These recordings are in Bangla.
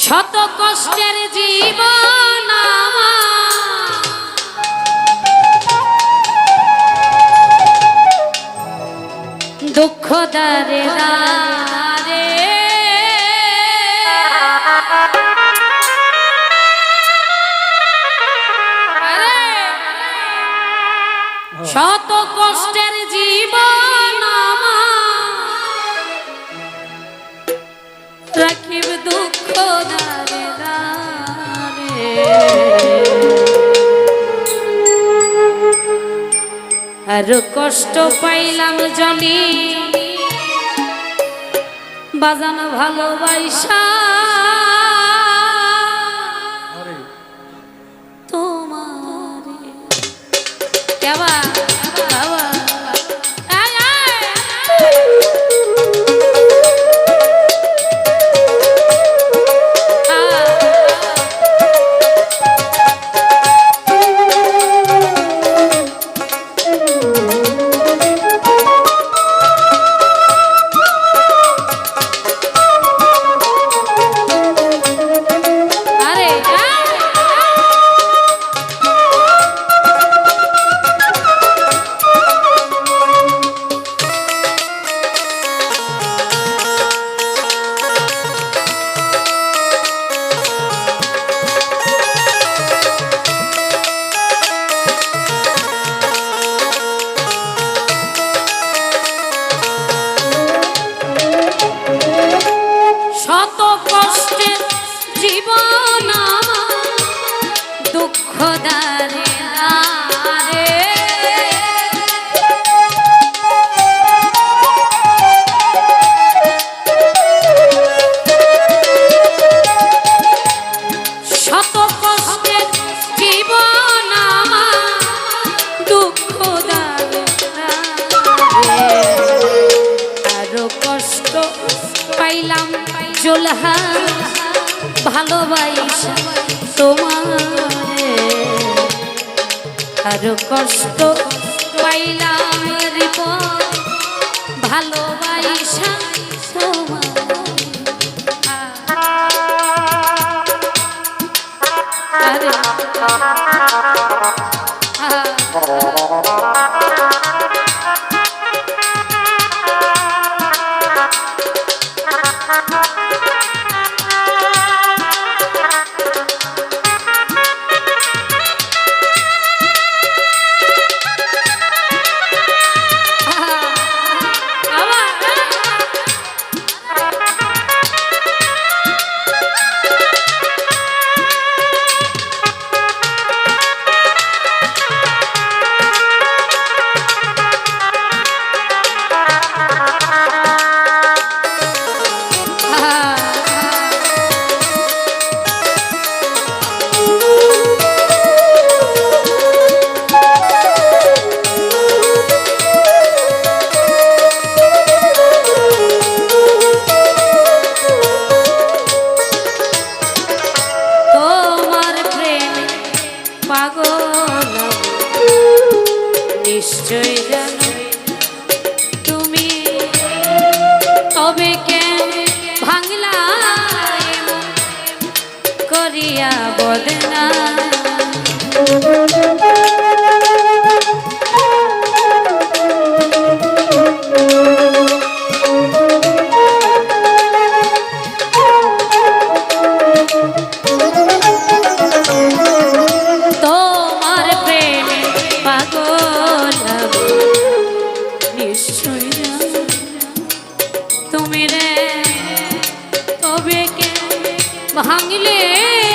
শত কষ্টের জীবন দুঃখ দারে শত কষ্টের জীবন কারও কষ্ট পাইলাম জনি। বাজানো ভালোবাসা তোমার আরও কষ্ট পাইলাম ভালোবাসা Anile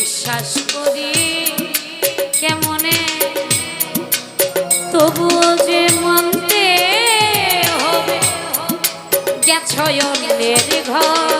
বিশ্বাস করি কেমনে? তবু যে মনতে হবে গেছ অন্যের ঘর।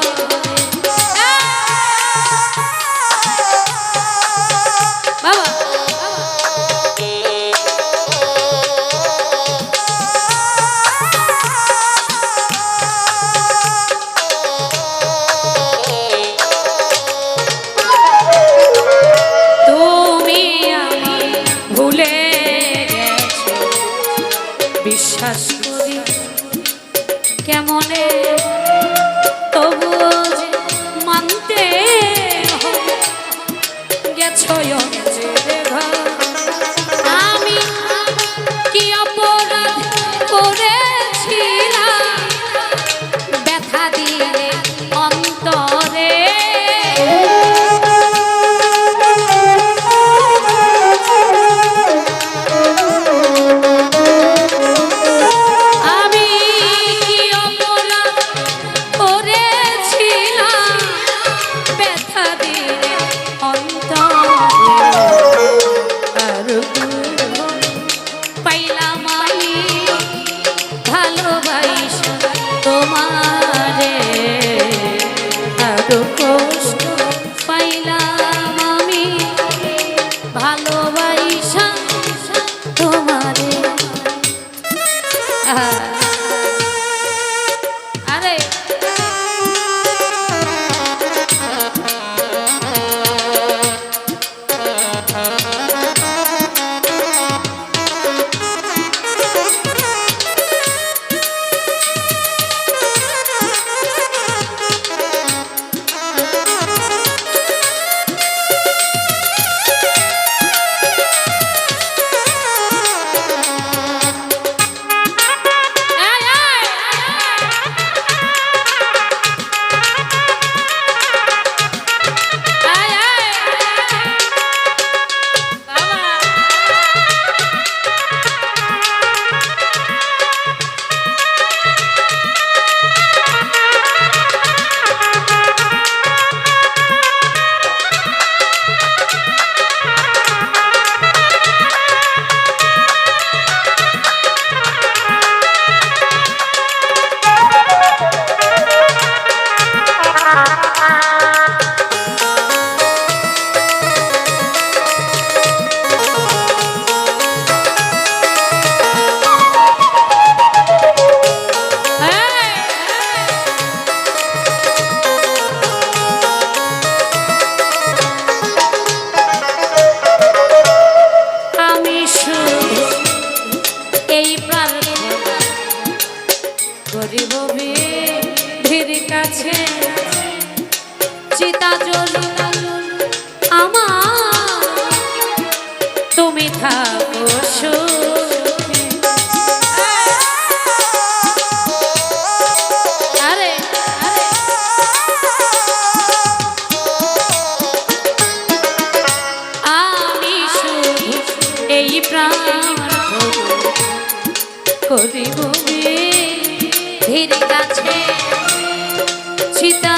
soy yo. এই প্রার্থনা করিব কাছে চিতা হরিভূমি ধীর গাছে সীতা